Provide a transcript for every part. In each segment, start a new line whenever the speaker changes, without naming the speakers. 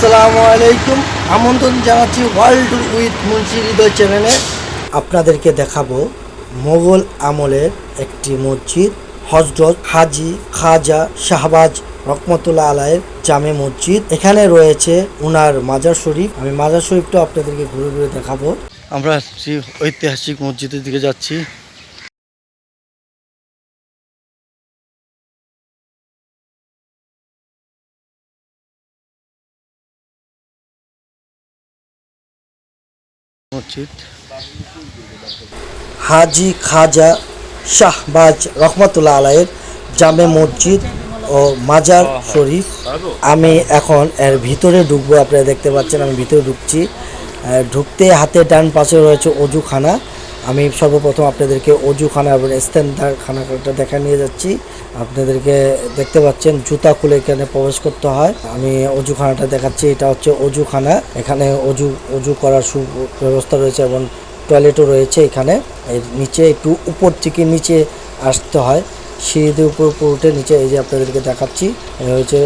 আসসালামু আলাইকুম। আমন্ত্রণ জানাচ্ছি ওয়ার্ল্ড উইথ মুন্সি হৃদয় চ্যানেলে আপনাদেরকে দেখাবো মোগল আমলের একটি মসজিদ, হজরত হাজি খাজা শাহবাজ রহমতুল্লাহ আলায়ের জামে মসজিদ। এখানে রয়েছে উনার মাজার শরীফ। আমি মাজার শরীফটা আপনাদেরকে ঘুরে ঘুরে দেখাবো। আমরা ঐতিহাসিক মসজিদের দিকে যাচ্ছি। মসজিদ। হাজি খাজা শাহবাজ রহমতুল্লাহ আলায়ের জামে মসজিদ ও মাজার শরীফ। আমি এখন এর ভিতরে ঢুকবো আপনারা দেখতে পাচ্ছেন আমি ভিতরে ঢুকছি। ঢুকতে হাতে ডান পাশে রয়েছে অজুখানা। আমি সর্বপ্রথম আপনাদেরকে অজুখানা এবং খানাটা দেখা নিয়ে যাচ্ছি। আপনাদেরকে দেখতে পাচ্ছেন, জুতা খুলে এখানে প্রবেশ করতে হয়। আমি অজুখানাটা দেখাচ্ছি, এটা হচ্ছে অজুখানা। এখানে অজু অজু করার সুব্যবস্থা রয়েছে এবং টয়লেটও রয়েছে এখানে। এর নিচে একটু উপর থেকে নিচে আসতে হয়। সিঁড়িতে উপর উপর উঠে নিচে এই যে আপনাদেরকে দেখাচ্ছি হচ্ছে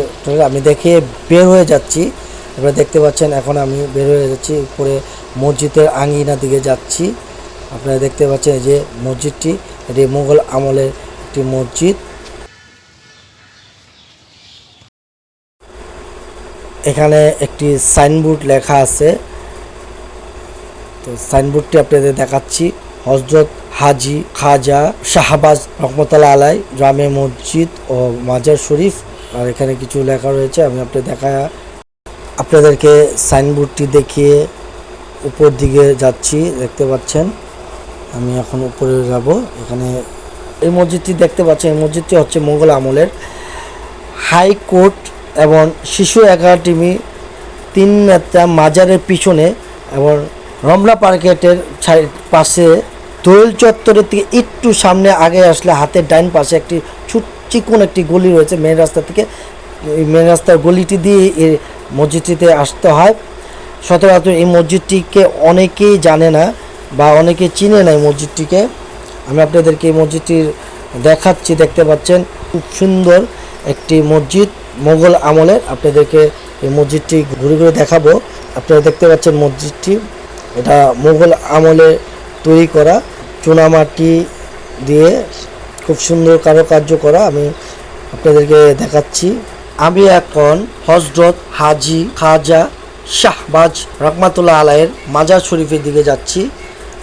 আমি দেখে বের হয়ে যাচ্ছি। আপনারা দেখতে পাচ্ছেন, এখন আমি বের হয়ে যাচ্ছি, উপরে মসজিদের আঙ্গিনা দিকে যাচ্ছি। আপনারা দেখতে পাচ্ছেন যে মসজিদটি, এটি মুঘল আমলের একটি মসজিদ। এখানে একটি সাইনবোর্ড লেখা আছে। তো সাইনবোর্ডটি আপনাদের দেখাচ্ছি। হজরত হাজি খাজা শাহবাজ রহমতুল্লাহ আলাই জামে মসজিদ ও মাজার শরীফ। আর এখানে কিছু লেখা রয়েছে, আমি আপনাদের দেখা, আপনাদেরকে সাইনবোর্ডটি দেখিয়ে উপর দিকে যাচ্ছি, দেখতে পাচ্ছেন। আমি এখন উপরে যাব। এখানে এই মসজিদটি দেখতে পাচ্ছেন, এই মসজিদটি হচ্ছে মোগল আমলের হাইকোর্ট এবং শিশু একাডেমি তিন নেতা মাজারের পিছনে এবং রমলা পার্কেটের পাশে দোয়েল চত্বরের থেকে একটু সামনে আগে আসলে হাতের ডাইন পাশে একটি ছুট একটি গলি রয়েছে মেন রাস্তা থেকে। এই মেন রাস্তার গলিটি দিয়ে এই মসজিদটিতে আসতে হয়। সচরাচর এই মসজিদটিকে অনেকেই জানে না। বা অনেকে চিনে না এই মসজিদটিকে। আমি আপনাদেরকে এই মসজিদটির দেখাচ্ছি, দেখতে পাচ্ছেন। খুব সুন্দর একটি মসজিদ, মোগল আমলের। আপনাদেরকে এই মসজিদটি ঘুরে ঘুরে দেখাবো। আপনারা দেখতে পাচ্ছেন মসজিদটি। এটা মোগল আমলে তৈরি করা চুনামাটি দিয়ে খুব সুন্দর কারুকার্য করা। আমি আপনাদেরকে দেখাচ্ছি। আমি এখন হজরত হাজি খাজা শাহবাজ রহমাতুল্লাহ আলাইয়ের মাজার শরীফের দিকে যাচ্ছি।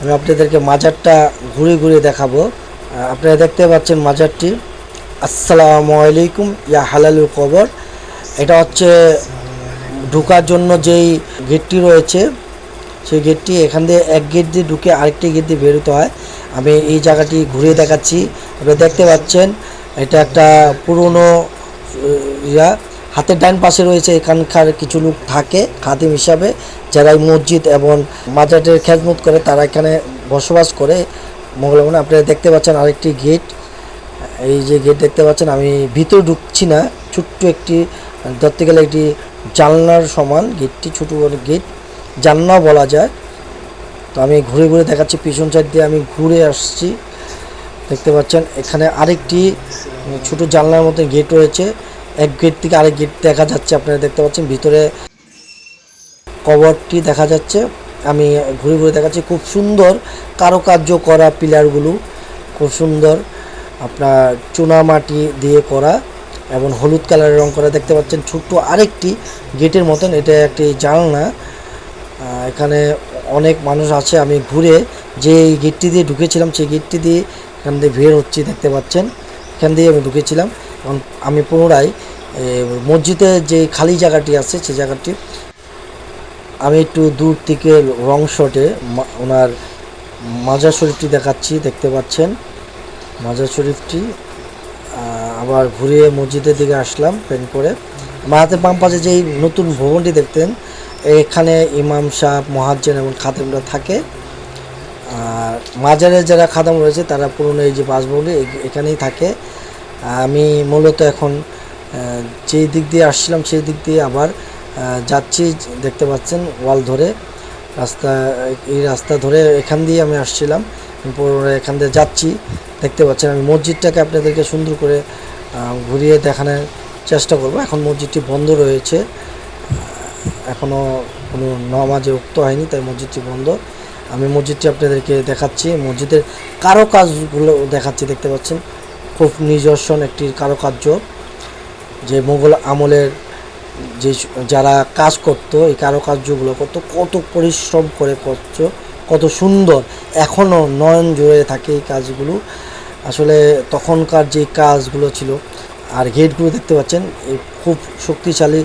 আমি আপনাদেরকে মাজারটা ঘুরে ঘুরে দেখাবো। আপনারা দেখতে পাচ্ছেন মাজারটি। আসসালামু আলাইকুম, ইয়া হালালুল কবর। এটা হচ্ছে ঢুকার জন্য যেই গেটটি রয়েছে, সেই গেটটি এখান দিয়ে এক গেট দিয়ে ঢুকে আরেকটি গেট দিয়ে বেরোতে হয়। আমি এই জায়গাটি ঘুরে দেখাচ্ছি। আপনারা দেখতে পাচ্ছেন, এটা একটা পুরনো ইয়া। হাতের ডান পাশে রয়েছে এখানকার কিছু লোক থাকে, খাদিম হিসাবে, যারা এই মসজিদ এবং মাজারের খেজমত করে, তারা এখানে বসবাস করে। মোগলমনে আপনারা দেখতে পাচ্ছেন আরেকটি গেট। এই যে গেট দেখতে পাচ্ছেন, আমি ভিতরে ঢুকছি না, ছোট্ট একটি, ধরতে গেলে একটি জানলার সমান, গেটটি ছোটো গেট। জানলাও বলা যায়। তো আমি ঘুরে ঘুরে দেখাচ্ছি, পিছন সাইড দিয়ে আমি ঘুরে আসছি। দেখতে পাচ্ছেন, এখানে আরেকটি ছোট জানলার মতো গেট রয়েছে। এক গেট থেকে আরেক গেট দেখা যাচ্ছে, আপনারা দেখতে পাচ্ছেন। ভিতরে কভারটি দেখা যাচ্ছে। আমি ঘুরে ঘুরে দেখাচ্ছি, খুব সুন্দর কারুকার্য করা পিলারগুলো, খুব সুন্দর। আপনার চুনামাটি দিয়ে করা এবং হলুদ কালারের রং করা, দেখতে পাচ্ছেন ছোট্ট আরেকটি গেটের মতন। এটা একটি জানলা। এখানে অনেক মানুষ আছে। আমি ঘুরে যে গেটটি দিয়ে ঢুকেছিলাম, সেই গেটটি দিয়ে এখান দিয়ে ভিড় হচ্ছে, দেখতে পাচ্ছেন। এখান দিয়ে আমি ঢুকেছিলাম। আমি পুনরায় মসজিদে যে খালি জায়গাটি আছে সেই জায়গাটি, আমি একটু দূর থেকে রং শটে ওনার মাজার শরীফটি দেখাচ্ছি, দেখতে পাচ্ছেন। মাজার শরীফটি আবার ঘুরিয়ে মসজিদের দিকে আসলাম প্যান করে। আমার হাতে বাম পাশে যেই নতুন ভবনটি দেখতেন, এখানে ইমাম সাহেব, মহাজ্জেন এবং খাদেমরা থাকে। আর মাজারে যারা খাদাম রয়েছে, তারা পুরনো এই যে বাসভবনে এখানেই থাকে। আমি মূলত এখন যেই দিক দিয়ে আসছিলাম সেই দিক দিয়ে আবার যাচ্ছি, দেখতে পাচ্ছেন, ওয়াল ধরে, রাস্তা, এই রাস্তা ধরে এখান দিয়ে আমি আসছিলাম, পুরো এখান দিয়ে যাচ্ছি, দেখতে পাচ্ছেন, আমি মসজিদটাকে আপনাদেরকে সুন্দর করে ঘুরিয়ে দেখানোর চেষ্টা করব। এখন মসজিদটি বন্ধ রয়েছে এখনও কোনো নামাজে উক্ত হয়নি, তাই মসজিদটি বন্ধ। আমি মসজিদটি আপনাদেরকে দেখাচ্ছি, মসজিদের কারও কাজগুলো দেখাচ্ছি, দেখতে পাচ্ছেন। খুব নিজস্ব একটি কারুকার্য যে মোগল আমলের যে যারা কাজ করতো, এই কারুকার্যগুলো করতো কত পরিশ্রম করে করছ কত সুন্দর। এখনও নয়ন জুড়ে থাকে এই কাজগুলো। আসলে তখনকার যে কাজগুলো ছিল, আর গেটগুলো দেখতে পাচ্ছেন খুব শক্তিশালী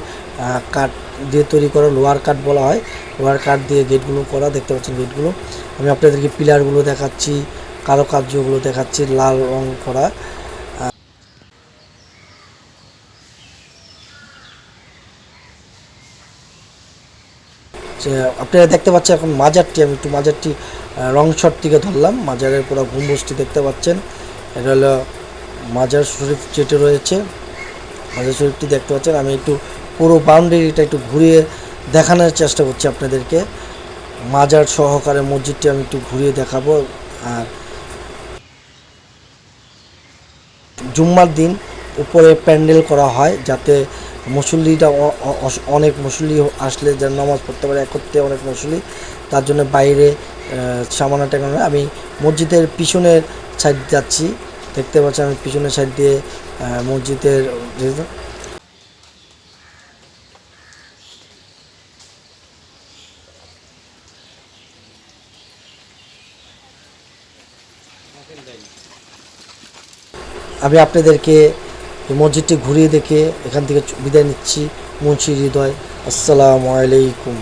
কাঠ দিয়ে তৈরি করা লোয়ার কাঠ বলা হয়। লোয়ার কাঠ দিয়ে গেটগুলো করা, দেখতে পাচ্ছেন গেটগুলো আমি আপনাদেরকে পিলারগুলো দেখাচ্ছি, কারুকার্যগুলো দেখাচ্ছি, লাল রং করা। আপনারা দেখতে পাচ্ছেন এখন মাজারটি, আমি একটু মাজারটি রং শট থেকে ধরলাম। মাজারের পুরো গম্বুজটি দেখতে পাচ্ছেন। এটা হলো মাজার শরীফ যেটা রয়েছে। মাজার শরীফটি দেখতে পাচ্ছেন। আমি একটু পুরো বাউন্ডারিটা একটু ঘুরিয়ে দেখানোর চেষ্টা করছি আপনাদেরকে। মাজার সহকারে মসজিদটি আমি একটু ঘুরিয়ে দেখাবো। আর জুম্মার দিন উপরে প্যান্ডেল করা হয় যাতে মুসল্লিটা অনেক মুসল্লি আসলে যেন নামাজ পড়তে পারে একত্রে অনেক মুসল্লি তার জন্য বাইরে সামানা টেকানো। আমি মসজিদের পিছনের সাইড যাচ্ছি দেখতে পাচ্ছি আমি পিছনের সাইড দিয়ে মসজিদের আমি আপনাদেরকে এই মসজিদটি ঘুরিয়ে দেখে এখান থেকে বিদায় নিচ্ছি। মুন্সি হৃদয়। আসসালামু আলাইকুম।